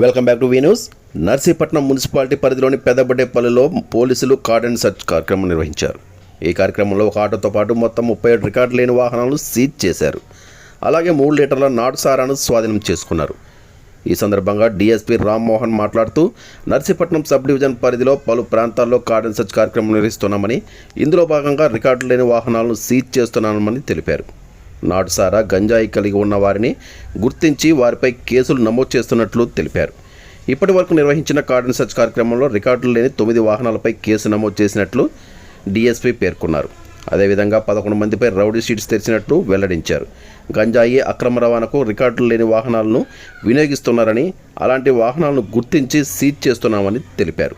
Welcome back to V news Narsipatnam municipality పరిధిలోని పెద్దబడేపల్లిలో పోలీసులు కార్డ్ అండ్ సర్చ్ కార్యక్రమం నిర్వహించారు. ఈ కార్యక్రమంలో ఒక ఆటోతో పాటు మొత్తం ముప్పై ఏడు రికార్డు లేని వాహనాలను సీజ్ చేశారు. అలాగే మూడు లీటర్ల నాటు సారాను స్వాధీనం చేసుకున్నారు. ఈ సందర్భంగా డీఎస్పీ రామ్మోహన్ మాట్లాడుతూ నర్సీపట్నం సబ్ డివిజన్ పరిధిలో పలు ప్రాంతాల్లో కార్డ్ అండ్ సర్చ్ కార్యక్రమం నిర్వహిస్తున్నామని ఇందులో భాగంగా రికార్డు లేని వాహనాలను సీజ్ చేస్తున్నామని తెలిపారు. నాటుసారా గంజాయి కలిగి ఉన్న వారిని గుర్తించి వారిపై కేసులు నమోదు చేస్తున్నట్లు తెలిపారు. ఇప్పటి వరకు నిర్వహించిన కార్డన్ సర్చ్ కార్యక్రమంలో రికార్డులు లేని తొమ్మిది వాహనాలపై కేసు నమోదు చేసినట్లు డీఎస్పీ పేర్కొన్నారు. అదేవిధంగా పదకొండు మందిపై రౌడీ షీట్స్ తెరిచినట్లు వెల్లడించారు. గంజాయి అక్రమ రవాణాకు రికార్డులు లేని వాహనాలను వినియోగిస్తున్నారని అలాంటి వాహనాలను గుర్తించి సీజ్ చేస్తున్నామని తెలిపారు.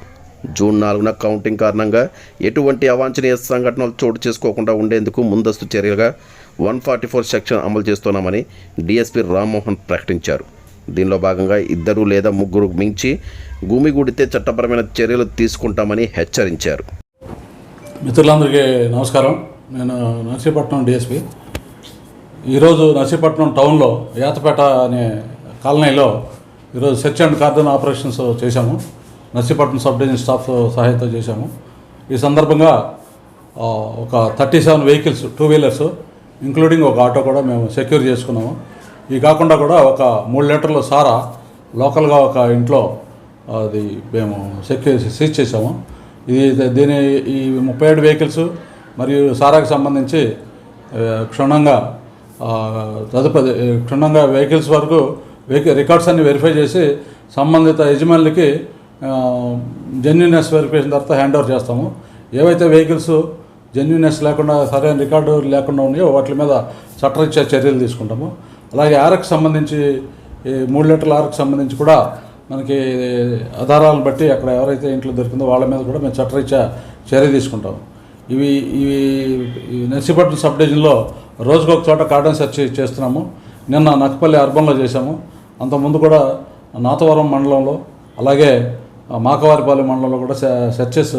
జూన్ నాలుగున కౌంటింగ్ కారణంగా ఎటువంటి అవాంఛనీయ సంఘటనలు చోటు చేసుకోకుండా ఉండేందుకు ముందస్తు చర్యగా వన్ ఫార్టీ ఫోర్ సెక్షన్ అమలు చేస్తున్నామని డీఎస్పీ రామ్మోహన్ ప్రకటించారు. దీనిలో భాగంగా ఇద్దరు లేదా ముగ్గురు మించి గుమిగూడితే చట్టపరమైన చర్యలు తీసుకుంటామని హెచ్చరించారు. మిత్రులందరికీ నమస్కారం. నేను నర్సీపట్నం డిఎస్పి. ఈరోజు నర్సీపట్నం టౌన్లో యాతపేట అనే కాలనీలో ఈరోజు సెర్చ్ అండ్ కార్డన్ ఆపరేషన్స్ చేశాము. నర్సీపట్నం సబ్ డివిజన్ స్టాఫ్ సహాయంతో చేశాము. ఈ సందర్భంగా ఒక thirty seven vehicles two wheelers including ఒక ఆటో కూడా మేము సెక్యూర్ చేసుకున్నాము. ఇవి కాకుండా కూడా ఒక మూడు లీటర్ల సారా లోకల్గా ఒక ఇంట్లో అది మేము సెక్యూర్ సీజ్ చేసాము ఇది దీని ఈ ముప్పై ఏడు వెహికల్స్ మరియు సారాకు సంబంధించి క్షుణ్ణంగా తదుపరి క్షుణ్ణంగా వెహికల్స్ వరకు వెహికల్ రికార్డ్స్ అన్ని వెరిఫై చేసి సంబంధిత యజమానులకి జెన్యునెస్ వెరిఫికేషన్ తర్వాత హ్యాండ్ ఓవర్ చేస్తాము. ఏవైతే వెహికల్స్ జెన్యునెస్ లేకుండా సరైన రికార్డు లేకుండా ఉన్నాయో వాటి మీద చట్టరీత్యా చర్యలు తీసుకుంటాము. అలాగే ఆరకు సంబంధించి ఈ మూడు లీటర్ల ఆర్కి సంబంధించి కూడా మనకి ఆధారాలను బట్టి అక్కడ ఎవరైతే ఇంట్లో దొరికిందో వాళ్ళ మీద కూడా మేము చట్టరీత్యా చర్య తీసుకుంటాం ఇవి ఇవి నర్సీపట్నం సబ్ డివిజన్లో ఒక చోట కార్డన్ సెర్చ్ చేస్తున్నాము. నిన్న నక్కపల్లి అర్బన్లో చేశాము. అంతకుముందు కూడా నాతవరం మండలంలో అలాగే మాకవారిపాలెం మండలంలో కూడా సెర్చెస్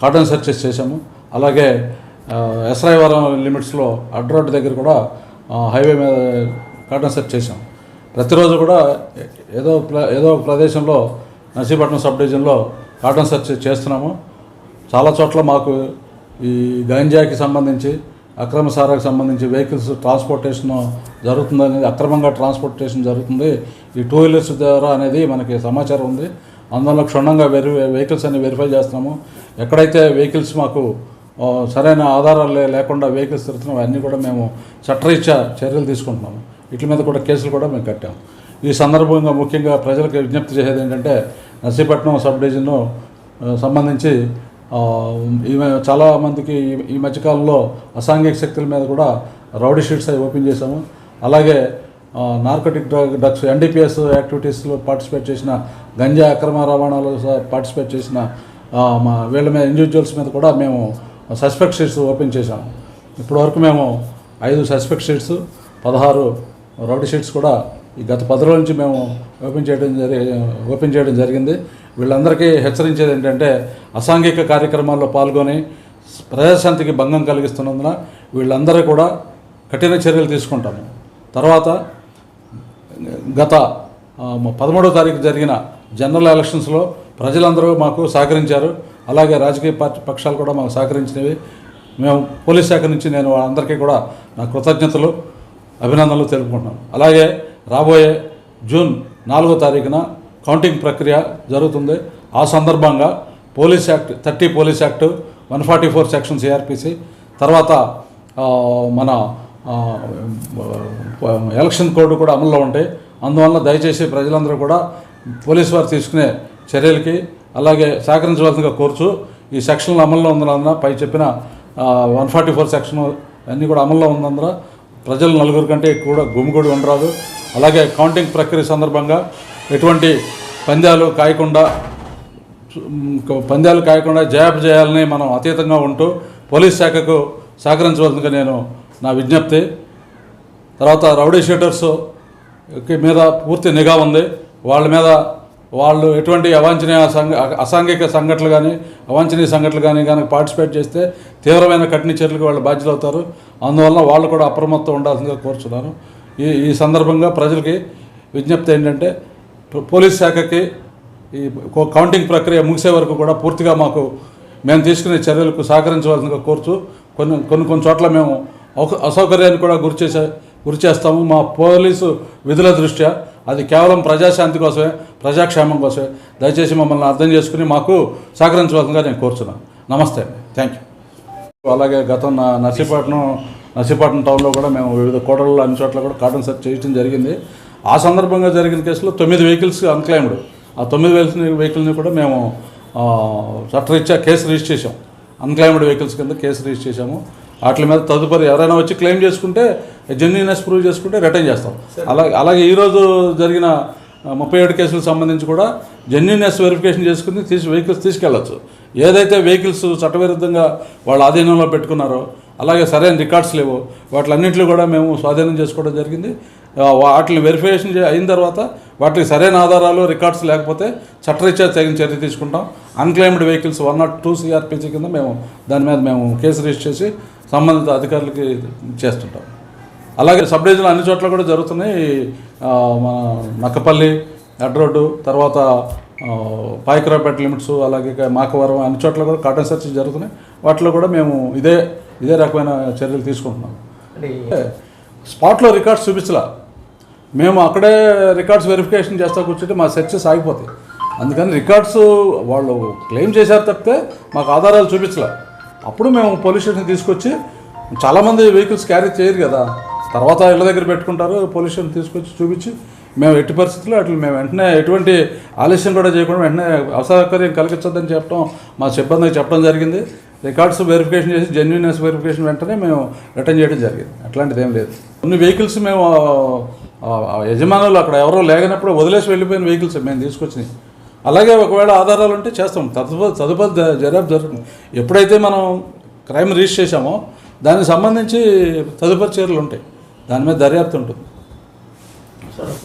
కార్డన్ సెర్చెస్ చేశాము. అలాగే ఆ, ఎస్రాయవరం లిమిట్స్లో అడ్ రోడ్ దగ్గర కూడా హైవే మీద కార్డన్ సెట్ చేశాం. ప్రతిరోజు కూడా ఏదో ఏదో ప్రదేశంలో నర్సీపట్నం సబ్ డివిజన్లో కాటన్ సెర్చ్ చేస్తున్నాము. చాలా చోట్ల మాకు ఈ గంజాకి సంబంధించి అక్రమ సారాకు సంబంధించి వెహికల్స్ ట్రాన్స్పోర్టేషన్ జరుగుతుంది అనేది అక్రమంగా ట్రాన్స్పోర్టేషన్ జరుగుతుంది. ఈ టూ వీలర్స్ ద్వారా అనేది మనకి సమాచారం ఉంది. అందువల్ల క్షుణ్ణంగా వెరి వెహికల్స్ అన్ని వెరిఫై చేస్తున్నాము. ఎక్కడైతే వెహికల్స్ మాకు సరైన ఆధారాలు లేకుండా వెహికల్స్ తిరుగుతున్నాం. అవన్నీ కూడా మేము చట్టరీత్యా చర్యలు తీసుకుంటున్నాము. వీటి మీద కూడా కేసులు కూడా మేము కట్టాము. ఈ సందర్భంగా ముఖ్యంగా ప్రజలకు విజ్ఞప్తి చేసేది ఏంటంటే నర్సీపట్నం సబ్ డివిజన్ను సంబంధించి ఈమె చాలా మందికి ఈ- మధ్యకాలంలో అసాంఘిక శక్తుల మీద కూడా రౌడీ షీట్స్ అవి ఓపెన్ చేశాము. అలాగే నార్కోటిక్ డ్రగ్ డ్రగ్స్ ఎన్డీపీఎస్ యాక్టివిటీస్లో పార్టిసిపేట్ చేసిన గంజా అక్రమ రవాణాలో పార్టిసిపేట్ చేసిన మా వీళ్ళ మీద ఇండివిజువల్స్ మీద కూడా మేము సస్పెక్ట్ షీట్స్ ఓపెన్ చేశాము. ఇప్పటివరకు మేము ఐదు సస్పెక్ట్ షీట్స్ పదహారు రౌడీ షీట్స్ కూడా ఈ గత పది రోజుల నుంచి మేము ఓపెన్ చేయడం జరి ఓపెన్ చేయడం జరిగింది. వీళ్ళందరికీ హెచ్చరించేది ఏంటంటే అసాంఘిక కార్యక్రమాల్లో పాల్గొని ప్రజాశాంతికి భంగం కలిగిస్తున్నందున వీళ్ళందరూ కూడా కఠిన చర్యలు తీసుకుంటాము. తర్వాత గత పదమూడో పదమూడవ తారీఖు జరిగిన జనరల్ ఎలక్షన్స్లో ప్రజలందరూ మాకు సహకరించారు. అలాగే రాజకీయ పార్టీ పక్షాలు కూడా మాకు సహకరించినవి. మేము పోలీస్ శాఖ నుంచి నేను అందరికీ కూడా నా కృతజ్ఞతలు అభినందనలు తెలుపుకుంటున్నాను అలాగే రాబోయే జూన్ నాలుగో తారీఖున కౌంటింగ్ ప్రక్రియ జరుగుతుంది. ఆ సందర్భంగా police act thirty police act one forty four section CrPC తర్వాత మన ఎలక్షన్ కోడ్ కూడా అమల్లో ఉంటాయి అందువల్ల దయచేసి ప్రజలందరూ కూడా పోలీసు వారు తీసుకునే చర్యలకి అలాగే సహకరించవలసిందిగా కోరుచు ఈ సెక్షన్లు అమల్లో ఉన్నందున పై చెప్పిన వన్ ఫార్టీ ఫోర్ సెక్షన్ అన్నీ కూడా అమల్లో ఉన్నందున ప్రజలు నలుగురు కంటే ఎక్కువ కూడా గుమిగూడి ఉండరాదు. అలాగే కౌంటింగ్ ప్రక్రియ సందర్భంగా ఎటువంటి పంద్యాలు కాయకుండా పంద్యాలు పందాలు కాయకుండా జయాపజయాలని మనం అతీతంగా ఉంటూ పోలీస్ శాఖకు సహకరించవలసిందిగా నేను నా విజ్ఞప్తి. తర్వాత రౌడీ షీటర్స్ మీద పూర్తి నిఘా ఉంది. వాళ్ళ మీద వాళ్ళు ఎటువంటి అవాంఛనీయ సంఘ అసాంఘిక సంఘటనలు కానీ అవాంఛనీయ సంఘటనలు కానీ కనుక పార్టిసిపేట్ చేస్తే తీవ్రమైన కఠిన చర్యలకు వాళ్ళు బాధ్యులు అవుతారు అందువల్ల వాళ్ళు కూడా అప్రమత్తం ఉండాల్సిందిగా కోరుచున్నాను. ఈ ఈ సందర్భంగా ప్రజలకి విజ్ఞప్తి ఏంటంటే పోలీస్ శాఖకి ఈ కౌంటింగ్ ప్రక్రియ ముగిసే వరకు కూడా పూర్తిగా మాకు మేము తీసుకునే చర్యలకు సహకరించవలసిందిగా కోరుచు కొన్ని కొన్ని కొన్ని చోట్ల మేము అసౌకర్యాన్ని కూడా గురి చేసే గురి చేస్తాము. మా పోలీసు విధుల దృష్ట్యా అది కేవలం ప్రజాశాంతి కోసమే ప్రజాక్షేమం కోసమే. దయచేసి మమ్మల్ని అర్థం చేసుకుని మాకు సహకరించవలసిందిగా నేను కోరుచున్నాను. నమస్తే థ్యాంక్ యూ. అలాగే గతం నా నర్సీపట్నం నర్సీపట్నం టౌన్లో కూడా మేము వివిధ కోటల్లో అన్ని చోట్ల కూడా కాటన్ సెర్చ్ చేయడం జరిగింది. ఆ సందర్భంగా జరిగిన కేసులో తొమ్మిది వెహికల్స్ అన్క్లైమ్డ్ ఆ తొమ్మిది వెహికల్స్ వెహికల్ని కూడా మేము చట్టరీత్యా కేసు రిజిస్టర్ చేసాం అన్క్లైమ్డ్ వెహికల్స్ కింద కేసు రిజిస్టర్ చేసాము వాటి మీద తదుపరి ఎవరైనా వచ్చి క్లెయిమ్ చేసుకుంటే జెన్యునెస్ ప్రూవ్ చేసుకుంటే రిటర్న్ చేస్తాం. అలాగే అలాగే ఈరోజు జరిగిన ముప్పై ఏడు కేసులకు సంబంధించి కూడా జెన్యునెస్ వెరిఫికేషన్ చేసుకుని తీసి వెహికల్స్ తీసుకెళ్ళచ్చు. ఏదైతే వెహికల్స్ చట్టవిరుద్ధంగా వాళ్ళ ఆధీనంలో పెట్టుకున్నారో అలాగే సరైన రికార్డ్స్ లేవు వాటిలన్నింటిలో కూడా మేము స్వాధీనం చేసుకోవడం జరిగింది. వాటిని వెరిఫికేషన్ అయిన తర్వాత వాటికి సరైన ఆధారాలు రికార్డ్స్ లేకపోతే చట్టరీత్యా తగిన చర్య తీసుకుంటాం. Unclaimed vehicles one nought two CrPC కింద మేము దాని మీద మేము కేసు రిజిస్టర్ చేసి సంబంధిత అధికారులకి చేస్తుంటాం. అలాగే సబ్ డివిజన్లు అన్ని చోట్ల కూడా జరుగుతున్నాయి. మన నక్కపల్లి రోడ్డు తర్వాత ఆ, పాయకరావుపేట లిమిట్స్ అలాగే మాకవరం అన్ని చోట్ల కూడా కాటన్ సెర్చ్ జరుగుతున్నాయి. వాటిలో కూడా మేము ఇదే ఇదే రకమైన చర్యలు తీసుకుంటున్నాం. స్పాట్లో రికార్డ్స్ చూపించలా. మేము అక్కడే రికార్డ్స్ వెరిఫికేషన్ చేస్తా కూర్చుంటే మా సెర్చెస్ ఆగిపోతాయి. అందుకని రికార్డ్స్ వాళ్ళు క్లెయిమ్ చేశారు తప్పితే మాకు ఆధారాలు చూపించలే. అప్పుడు మేము పోలీస్ స్టేషన్ తీసుకొచ్చి చాలామంది వెహికల్స్ క్యారీ చేయరు కదా. తర్వాత ఇళ్ళ దగ్గర పెట్టుకుంటారు పోలీస్ తీసుకొచ్చి చూపించి మేము ఎట్టి పరిస్థితుల్లో అట్లా మేము వెంటనే ఎటువంటి ఆలస్యం కూడా చేయకుండా వెంటనే అసౌకర్యం కలిగించొద్దని చెప్పడం మా సిబ్బందికి చెప్పడం జరిగింది. రికార్డ్స్ వెరిఫికేషన్ చేసి జెన్యునెస్ వెరిఫికేషన్ వెంటనే మేము రిటర్న్ చేయడం జరిగింది. అట్లాంటిది ఏం లేదు. కొన్ని వెహికల్స్ మేము యజమానులు అక్కడ ఎవరో లేనప్పుడు వదిలేసి వెళ్ళిపోయిన వెహికల్స్ మేము తీసుకొచ్చినాయి. అలాగే ఒకవేళ ఆధారాలు ఉంటే చేస్తాం. తదుపరి తదుపరి జరాబ్ జరుగుతుంది. ఎప్పుడైతే మనం క్రైమ్ రిజిస్టర్ చేశామో దానికి సంబంధించి తదుపరి చర్యలు ఉంటాయి. దాని మీద దర్యాప్తు ఉంటుంది.